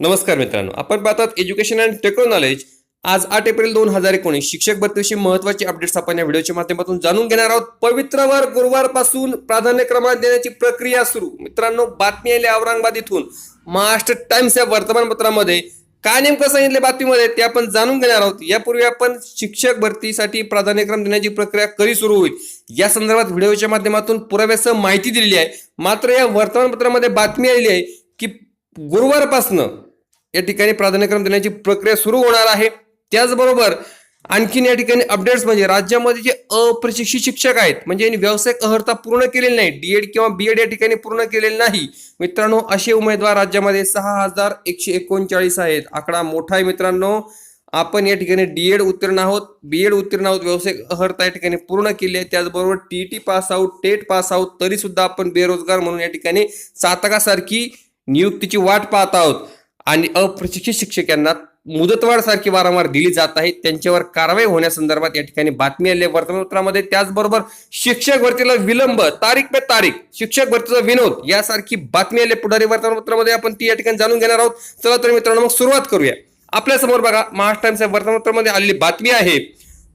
नमस्कार मित्रांनो आपण पाहतात एज्युकेशन अँड टेक्नो नॉलेज आज आठ एप्रिल दोन हजार एकोणीस. शिक्षक भरतीविषयी महत्त्वाचे अपडेट्स आपण या व्हिडिओच्या माध्यमातून जाणून घेणार आहोत. पवित्रवार गुरुवारपासून प्राधान्य क्रमांक देण्याची प्रक्रिया सुरू. मित्रांनो बातमी आली औरंगाबाद इथून. महाराष्ट्र टाइम्स या वर्तमानपत्रामध्ये काय नेमकं सांगितले बातमीमध्ये ते आपण जाणून घेणार आहोत. यापूर्वी आपण शिक्षक भरतीसाठी प्राधान्यक्रम देण्याची प्रक्रिया कधी सुरू होईल? या संदर्भात व्हिडिओच्या माध्यमातून पुराव्यासह माहिती दिलेली आहे. मात्र या वर्तमानपत्रामध्ये बातमी आलेली आहे की गुरुवारपासनं या ठिकाणी प्राधान्यक्रम देण्याची प्रक्रिया सुरू होणार आहे. त्याचबरोबर आणखीन या ठिकाणी अपडेट्स म्हणजे राज्यामध्ये जे अप्रशिक्षित शिक्षक आहेत म्हणजे यांनी व्यावसायिक अहर्ता पूर्ण केलेली नाही डीएड किंवा बीएड या ठिकाणी पूर्ण केलेले नाही. मित्रांनो असे उमेदवार राज्यामध्ये सहा हजार एकशे एकोणचाळीस आहेत. आकडा मोठा आहे मित्रांनो. आपण या ठिकाणी डीएड उत्तीर्ण आहोत. बीएड उत्तीर्ण आहोत व्यावसायिक अहर्ता या ठिकाणी पूर्ण केली आहे. त्याचबरोबर TT pass out TET pass out तरी सुद्धा आपण बेरोजगार म्हणून या ठिकाणी सातकासारखी नियुक्तीची वाट पाहत आहोत. आणि अप्रशिक्षित शिक्षक यांना मुदतवाढ सारखी वारंवार दिली जात आहे. त्यांच्यावर कारवाई होण्यासंदर्भात या ठिकाणी बातमी आली वर्तमानपत्रामध्ये त्याचबरोबर शिक्षक भरतीला विलंब तारीख पे तारीख शिक्षक भरतीचा विनोद यासारखी बातमी आली पुढारी वर्तमानपत्रामध्ये. आपण ती या ठिकाणी जाणून घेणार आहोत. चला तर मित्रांनो मग सुरुवात करूया. आपल्यासमोर बघा महाराष्ट्र टाइम्स या वर्तमानपत्रामध्ये आलेली बातमी आहे.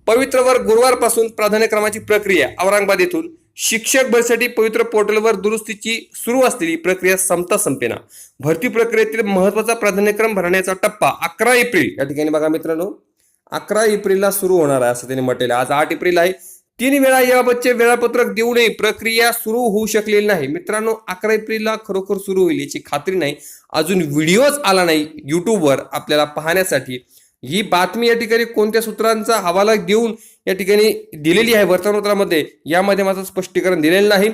पवित्रवर गुरुवारपासून प्राधान्यक्रमाची प्रक्रिया औरंगाबाद येथून शिक्षक भरतीसाठी पवित्र पोर्टलवर दुरुस्तीची सुरू असलेली प्रक्रिया संपता संपेना. भरती प्रक्रियेतील महत्त्वाचा प्राधान्यक्रम भरण्याचा टप्पा अकरा एप्रिल. या ठिकाणी बघा मित्रांनो अकरा एप्रिलला सुरू होणार आहे असं त्यांनी म्हटलेलं आज आठ एप्रिल आहे. तीन वेळा याबाबतचे वेळापत्रक देऊनही प्रक्रिया सुरू होऊ शकलेली नाही. मित्रांनो अकरा एप्रिलला खरोखर सुरू होईल याची खात्री नाही. अजून व्हिडिओच आला नाही. युट्यूबवर आपल्याला पाहण्यासाठी ही बातमी या ठिकाणी कोणत्या सूत्रांचा हवाला देऊन या ठिकाणी दिलेली आहे वर्तमानपत्रामध्ये? यामध्ये माझं स्पष्टीकरण दिलेलं नाही.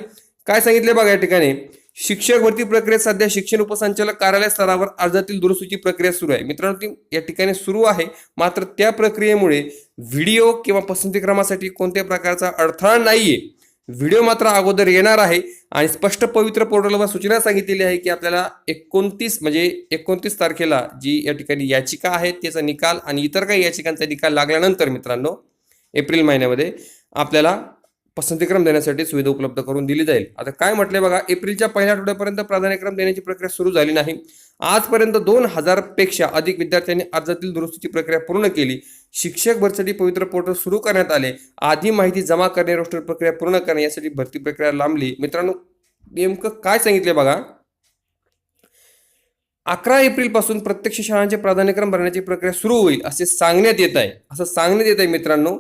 काय सांगितले बघा या ठिकाणी? शिक्षक भरती प्रक्रियेत सध्या शिक्षण उपसंचालक कार्यालय स्तरावर अर्जातील दुरुस्तीची प्रक्रिया सुरू आहे. मित्रांनो ती या ठिकाणी सुरू आहे. मात्र त्या प्रक्रियेमुळे व्हिडिओ किंवा पसंती क्रमासाठी कोणत्या प्रकारचा अडथळा नाहीये. व्हिडिओ मात्र अगोदर येणार आहे आणि स्पष्ट पवित्र पोर्टलवर सूचना सांगितलेली आहे की आपल्याला एकोणतीस म्हणजे एकोणतीस तारखेला जी या ठिकाणी याचिका आहे त्याचा निकाल आणि इतर काही याचिकांचा निकाल लागल्यानंतर मित्रांनो एप्रिल महिन्यामध्ये आपल्याला पसंतीक्रम देण्यासाठी सुविधा उपलब्ध करून दिली जाईल. आता काय म्हटलंय बघा एप्रिलच्या पहिल्या आठवड्यापर्यंत प्राधान्यक्रम देण्याची प्रक्रिया सुरू झाली नाही. आजपर्यंत दोन हजारपेक्षा अधिक विद्यार्थ्यांनी अर्जातील दुरुस्तीची प्रक्रिया पूर्ण केली. शिक्षक भरतीसाठी पवित्र पोर्टल सुरू करण्यात आले. आधी माहिती जमा करणे रोस्टर प्रक्रिया पूर्ण करणे यासाठी भरती प्रक्रिया लांबली. मित्रांनो नेमकं काय सांगितले बघा? अकरा एप्रिलपासून प्रत्यक्ष शाळांचे प्राधान्यक्रम भरण्याची प्रक्रिया सुरू होईल असे सांगण्यात येत आहे. असं सांगण्यात येत आहे मित्रांनो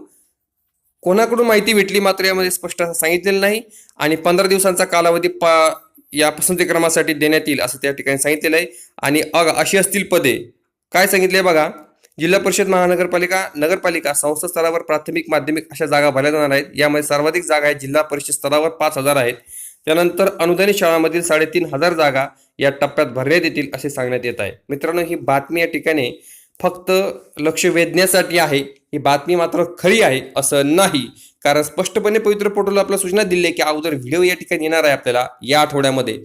कोणाकडून माहिती भेटली मात्र यामध्ये स्पष्ट सांगितलेलं नाही. आणि पंधरा दिवसांचा कालावधी पा या पसंतीक्रमासाठी देण्यात येईल असं त्या ठिकाणी सांगितलेलं आहे. आणि अग अशी असतील पदे. काय सांगितले बघा? जिल्हा परिषद महानगरपालिका नगरपालिका संस्था स्तरावर प्राथमिक माध्यमिक अशा जागा भरल्या जाणार आहेत. यामध्ये सर्वाधिक जागा आहेत. जिल्हा परिषद स्तरावर पाच हजार आहेत. त्यानंतर अनुदानित शाळांमधील साडेतीन हजार जागा या टप्प्यात भरण्यात येतील असे सांगण्यात येत आहे. मित्रांनो ही बातमी या ठिकाणी फक्त लक्ष वेधण्यासाठी आहे ही बातमी मात्र खरी आहे असं नाही. कारण स्पष्टपणे पवित्र पोर्टलला आपल्याला सूचना दिली आहे की अगोदर व्हिडिओ या ठिकाणी येणार आहे आपल्याला या आठवड्यामध्ये.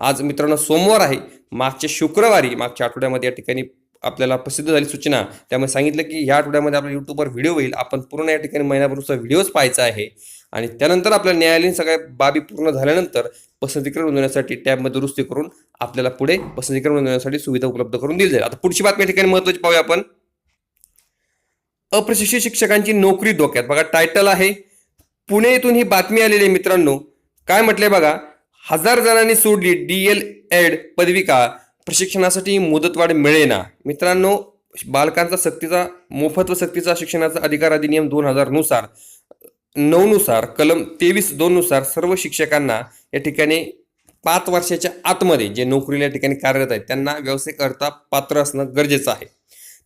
आज मित्रांनो सोमवार आहे. मागच्या शुक्रवारी मागच्या आठवड्यामध्ये या ठिकाणी आपल्याला प्रसिद्ध झाली सूचना. त्यामुळे सांगितलं की ह्या आठवड्यामध्ये आपल्या युट्यूबवर व्हिडिओ होईल. आपण पूर्ण या ठिकाणी महिन्याभरचा व्हिडिओच पाहायचा आहे. आणि त्यानंतर आपल्या न्यायालयीन सगळ्या बाबी पूर्ण झाल्यानंतर पसंतीक्रम नोंदवण्यासाठी टॅबमध्ये दुरुस्ती करून आपल्याला पुढे पसंतीक्रम नोंदवण्यासाठी सुविधा उपलब्ध करून दिली जाईल. आता पुढची बातमी या ठिकाणी महत्वाची पाहूया आपण. अप्रशिक्षित शिक्षकांची नोकरी धोक्यात बघा टायटल आहे पुणे येथून ही बातमी आलेली आहे मित्रांनो. काय म्हटलंय बघा? हजार जणांनी सोडली डी एल एड पदविका. प्रशिक्षणासाठी मुदतवाढ मिळेना. मित्रांनो बालकांचा सक्तीचा मोफत व सक्तीचा शिक्षणाचा अधिकार अधिनियम दोन हजारनुसार नऊनुसार कलम तेवीस दोननुसार सर्व शिक्षकांना या ठिकाणी पाच वर्षाच्या आतमध्ये जे नोकरीला या ठिकाणी कार्यरत आहेत त्यांना व्यावसायिक अर्था पात्र असणं गरजेचं आहे.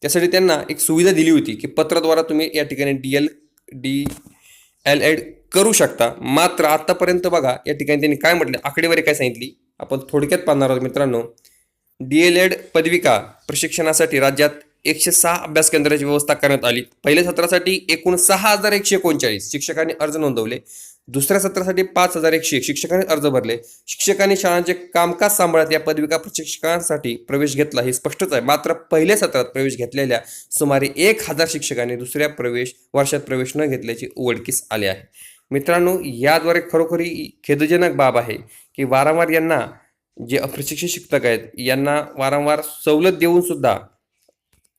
त्यासाठी त्यांना एक सुविधा दिली होती की पत्राद्वारा तुम्ही या ठिकाणी D L D L Ed करू शकता. मात्र आत्तापर्यंत बघा या ठिकाणी त्यांनी काय म्हटलं? आकडेवारी काय सांगितली? आपण थोडक्यात पाहणार आहोत मित्रांनो. डी एल एड पदविका प्रशिक्षणासाठी राज्यात एकशे सहा अभ्यास केंद्राची व्यवस्था करण्यात आली. पहिल्या सत्रासाठी एकूण सहा हजार एकशे एकोणचाळीस शिक्षकांनी अर्ज नोंदवले. दुसऱ्या सत्रासाठी पाच हजार एकशे शिक्षकांनी अर्ज भरले. शिक्षकांनी शाळांचे कामकाज सांभाळत या पदविका प्रशिक्षकांसाठी प्रवेश घेतला हे स्पष्टच आहे. मात्र पहिल्या सत्रात प्रवेश घेतलेल्या सुमारे एक हजार शिक्षकांनी दुसऱ्या प्रवेश वर्षात प्रवेश न घेतल्याचे उघडकीस आले आहे. मित्रांनो याद्वारे खरोखरी खेदजनक बाब आहे की वारंवार यांना जे अप्रशिक्षित शिक्षक आहेत यांना वारंवार सवलत देऊन सुद्धा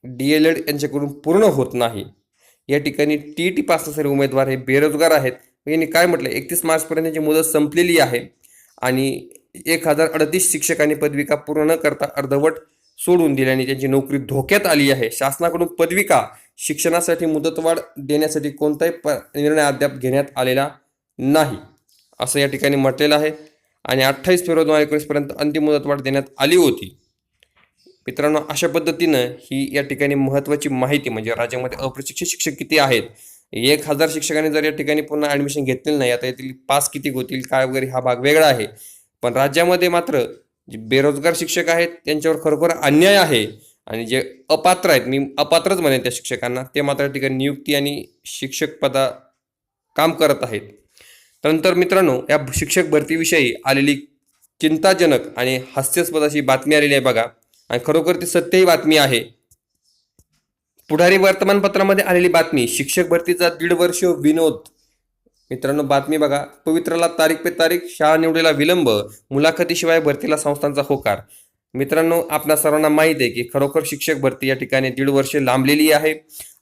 डी एल एड यांच्याकडून पूर्ण होत नाही. या ठिकाणी टी टी पास असणारे उमेदवार हे बेरोजगार आहेत. यांनी काय म्हटलं एकतीस मार्चपर्यंत त्यांची मुदत संपलेली आहे आणि एक हजार अडतीस शिक्षकांनी पदविका पूर्ण न करता अर्धवट सोडून दिल्याने त्यांची नोकरी धोक्यात आली आहे. शासनाकडून पदविका शिक्षणासाठी मुदतवाढ देण्यासाठी कोणताही प निर्णय अद्याप घेण्यात आलेला नाही. असं या ठिकाणी म्हटलेलं आहे. आणि अठ्ठावीस फेब्रुवारी दोन हजार एकोणीसपर्यंत अंतिम मुदतवाढ देण्यात आली होती. मित्रांनो अशा पद्धतीनं ही या ठिकाणी महत्त्वाची माहिती म्हणजे राज्यामध्ये अप्रशिक्षित शिक्षक किती आहेत? एक हजार शिक्षकांनी जर या ठिकाणी पुन्हा ॲडमिशन घेतलेलं नाही आता येथील पास किती होतील काय वगैरे हा भाग वेगळा आहे. पण राज्यामध्ये मात्र जे बेरोजगार शिक्षक आहेत त्यांच्यावर खरोखर अन्याय आहे. आणि जे अपात्र आहेत मी अपात्रच म्हणेन त्या शिक्षकांना ते मात्र या ठिकाणी नियुक्ती आणि शिक्षक पदा काम करत आहेत. त्यानंतर मित्रांनो या शिक्षक भरतीविषयी आलेली चिंताजनक आणि हास्यास्पद अशी बातमी आलेली आहे बघा. आणि खरोखर ती सत्यही बातमी आहे. पुढारी वर्तमानपत्रामध्ये आलेली बातमी शिक्षक भरतीचा दीड वर्ष विनोद. मित्रांनो बातमी बघा. पवित्राला तारीख पे तारीख शाळा निवडीला विलंब मुलाखतीशिवाय भरतीला संस्थांचा होकार. मित्रांनो आपल्या सर्वांना माहीत आहे की खरोखर शिक्षक भरती या ठिकाणी दीड वर्ष लांबलेली आहे.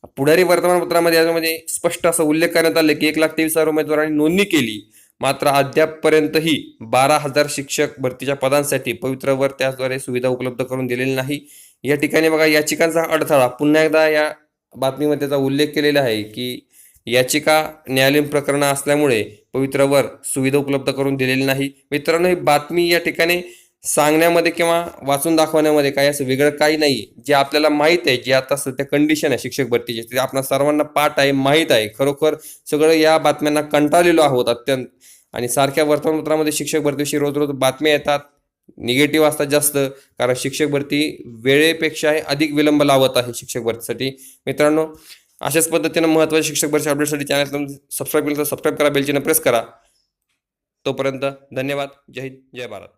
पुढारी वर्तमानपत्रामध्ये यामध्ये स्पष्ट असा उल्लेख करण्यात आला की एक लाख तेवीस हजार उमेदवारांनी नोंदणी केली. मात्र अद्यापपर्यंतही बारा हजार शिक्षक भरतीच्या पदांसाठी पवित्रवर त्याचद्वारे सुविधा उपलब्ध करून दिलेली नाही. या ठिकाणी बघा याचिकांचा अडथळा. पुन्हा एकदा या बातमीमध्ये त्याचा उल्लेख केलेला आहे की याचिका न्यायालयीन प्रकरणं असल्यामुळे पवित्रवर सुविधा उपलब्ध करून दिलेली नाही. मित्रांनो ही बातमी या ठिकाणी सांगण्यामध्ये किंवा वाचून दाखवण्यामध्ये काही असं वेगळं काही नाही जे आपल्याला माहीत आहे जे आता सध्या कंडिशन आहे शिक्षक भरतीची ते आपल्या सर्वांना पाठ आहे माहीत आहे. खरोखर सगळं या बातम्यांना कंटाळलेलो आहोत अत्यंत. आणि सारख्या वर्तमानपत्रामध्ये शिक्षक भरतीविषयी रोज रोज बातम्या येतात. निगेटिव्ह असतात जास्त कारण शिक्षक भरती वेळेपेक्षाही अधिक विलंब लावत आहे शिक्षक भरतीसाठी. मित्रांनो अशाच पद्धतीनं महत्त्वाच्या शिक्षक भरती अपडेटसाठी चॅनल सबस्क्राईब केलं तर सबस्क्राईब करा बेलचिन्ह प्रेस करा. तोपर्यंत धन्यवाद. जय हिंद जय भारत.